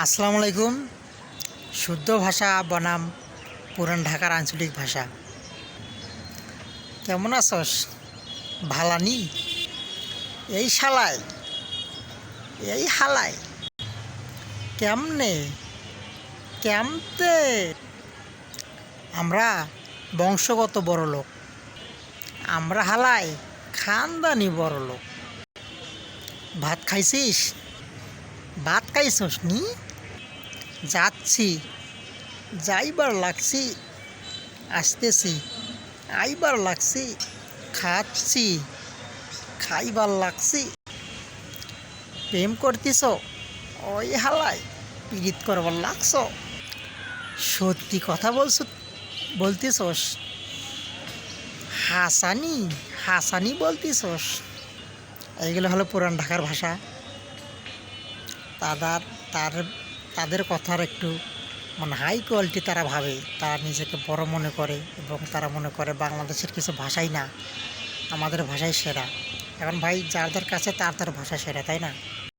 আসসালামু আলাইকুম। শুদ্ধ ভাষা বনাম পুরান ঢাকার আঞ্চলিক ভাষা। কেমন আছস? ভালানি এই শালায়, এই হালায়। কেমনে? কেমতে? আমরা বংশগত বড় লোক। আমরা হালায় খানদানি বড় লোক। ভাত খাইছিস? ভাত খাইছস নি? যাচ্ছি। যাইবার লাগছি, আসতেছি। আইবার লাগছি, খাচ্ছি। খাইবার লাগছি। প্রেম করতিস ওই হালায় পীড়িত করবার লাগছ? সত্যি কথা বলছ, বলতেছস? হাসানি হাসানি বলতেছস? এইগুলো হলো পুরান ঢাকার ভাষা। তাদের, তার, তাদের কথার একটু মানে হাই কোয়ালিটি তারা ভাবে। তারা নিজেকে বড় মনে করে এবং তারা মনে করে বাংলাদেশের কিছু ভাষাই না। আমাদের ভাষাই সেরা। এখন ভাই, যার যার কাছে তার তার ভাষা সেরা, তাই না?